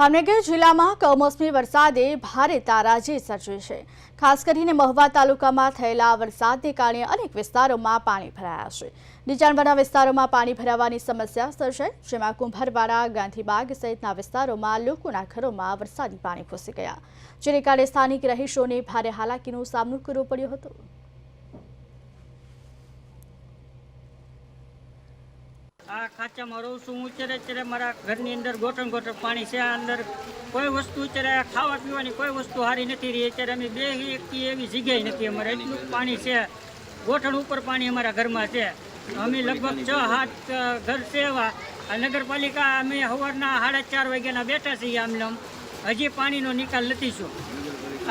ભાવનગર જિલ્લામાં કમોસમી વરસાદે ભારે તારાજી સર્જી છે. ખાસ કરીને મહુવા તાલુકામાં થયેલા વરસાદને કારણે અનેક વિસ્તારોમાં પાણી ભરાયા છે. નીચાણવાળા વિસ્તારોમાં પાણી ભરાવાની સમસ્યા સર્જાઈ, જેમાં કુંભરવાડા, ગાંધીબાગ સહિતના વિસ્તારોમાં લોકોના ઘરોમાં વરસાદી પાણી ઘૂસી ગયા. જેને કારણે સ્થાનિક રહીશોને ભારે હાલાકીનો સામનો કરવો પડ્યો હતો. ખાંચામાં રહું છું હું અત્યારે અત્યારે મારા ઘરની અંદર ગોઠણ ગોઠણ પાણી છે. આ અંદર કોઈ વસ્તુ અત્યારે ખાવા પીવાની કોઈ વસ્તુ સારી નથી રહી. અત્યારે અમે બે એકથી એવી જગ્યાએ નથી. અમારે એટલું પાણી છે. ગોઠણ ઉપર પાણી અમારા ઘરમાં છે. અમે લગભગ છ, સાત ઘર છે એવા. નગરપાલિકા અમે સવારના સાડા ચાર વાગ્યાના બેઠા છીએ અમને આમ. હજી પાણીનો નિકાલ નથી શું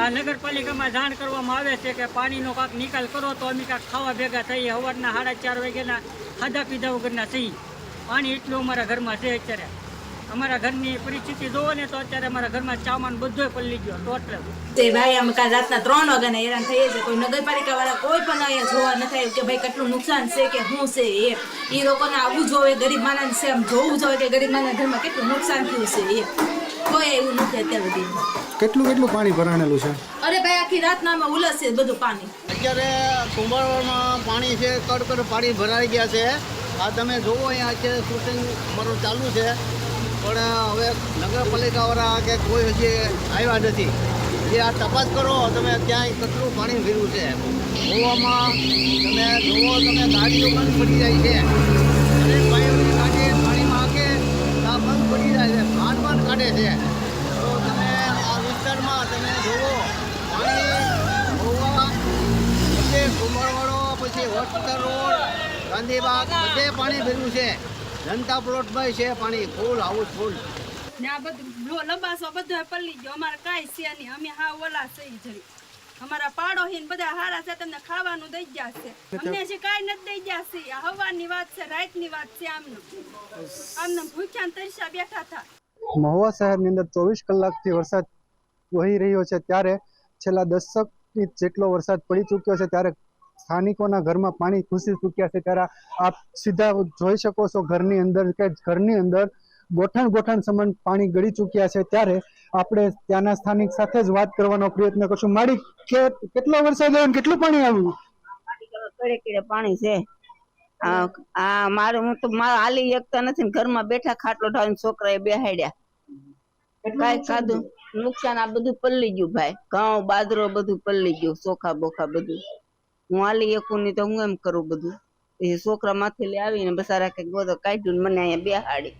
આ નગરપાલિકામાં જાણ કરવામાં આવે છે કે પાણીનો કાંક નિકાલ કરો તો અમે કાંક ખાવા ભેગા થઈએ. સવારના સાડા ચાર વાગ્યાના ખાધા પીધા વગરના થઈ પાણી એટલું અમારા ઘરમાં છે અત્યારે. અમારા ઘરની પરિસ્થિતિ જોવો ને તો અત્યારે અમારા ઘરમાં ચામાન બધોય પલ્લી ગયો ટોટલ તે ભાઈ અમે કાલ રાતના ત્રણ વાગ્યાના હેરાન થઈએ છીએ. કોઈ નગરપાલિકા વાળા કોઈ પણ અહીંયા જોવા ન થાય કે ભાઈ કેટલું નુકસાન છે કે શું છે એ. એ લોકોને આવું જોવે ગરીબ માણસ છે આમ જોવું જોવે કે ગરીબ માણસ ઘરમાં કેટલું નુકસાન થયું છે એ. કોઈ એવું નથી અત્યાર સુધી. કેટલું કેટલું પાણી ભરાણેલું છે? અરે ભાઈ આખી રાતના આમાં ઉલસ છે બધું પાણી. અત્યારે કુંભારવાડમાં પાણી છે કડકડ પાણી ભરાઈ ગયા છે. આ તમે જોવો અહીંયા અત્યારે શૂટિંગ અમારું ચાલુ છે. પણ હવે નગરપાલિકાવાળા કે કોઈ હજી આવ્યા નથી. જે આ તપાસ કરો, તમે ક્યાંય કેટલું પાણી ભર્યું છે. ગોવામાં તમે જોવો, તમે ગાડીઓ બંધ પડી જાય છે. અને ભાઈઓની ગાડી પાણીમાં આગે આ બંધ પડી જાય છે. ભાન ભાન કાઢે છે. તો તમે આ વિસ્તારમાં તમે જોવો, પાણી ગોવા પછી કુંભારવાડો પછી હોસ્પિટલ રોડ ગાંધીબાગ બધે પાણી ભર્યું છે. જનતા પ્લોટમાં છે પાણી. Full house full. ને આ બધું લબાસો બધો પલ્લી ગયો. અમારે કાંઈ છે નહીં. અમે હા ઓલા સહી જરી. અમારા પાડોશી બધા હારા છે. તમને ખાવાનું દઈ ગયા છે. અમને હજી કાંઈ નથી દઈ ગયા છે. હવાની વાત છે રાતની વાત છે આમનું. આમને ભૂખ્યા તરસ્યા બેઠા હતા. મહુવા શહેરની અંદર ચોવીસ કલાકથી વરસાદ વહી રહ્યો છે. ત્યારે છેલ્લા દશક ઇંચ જેટલો વરસાદ પડી ચૂક્યો છે ત્યારે સ્થાનિકોના ઘરમાં પાણી ઘૂસી ચૂક્યા છે ત્યારે આપ સીધા જોઈ શકો છો ઘરની અંદર કે ઘરની અંદર ગોઠણ ગોઠણ સમાન પાણી ગળી ચૂક્યા છે. ત્યારે આપણે ત્યાંના સ્થાનિક સાથે જ વાત કરવાનો પ્રયત્ન કરશું. માડી કે કેટલો વરસાદ આવ્યો કેટલું પાણી આવ્યું? પાણી છે. આ મારું હું તો મારા હાલી એકતા નથી ઘરમાં બેઠા ખાટલો ઢાળીને છોકરાએ બેહાડ્યા. કાંઈ ખાધું? નુકસાન આ બધું પલ્લી ગયું ભાઈ. ઘઉં બાજરો બધું પલ્લી ગયું ચોખા બોખા બધું. હું હાલી એકું ની તો હું એમ કરું બધું. એ છોકરા માથે લઈ આવીને બસારા કઈ ગોદો કાઢ્યું ને મને અહીંયા બેહાડી.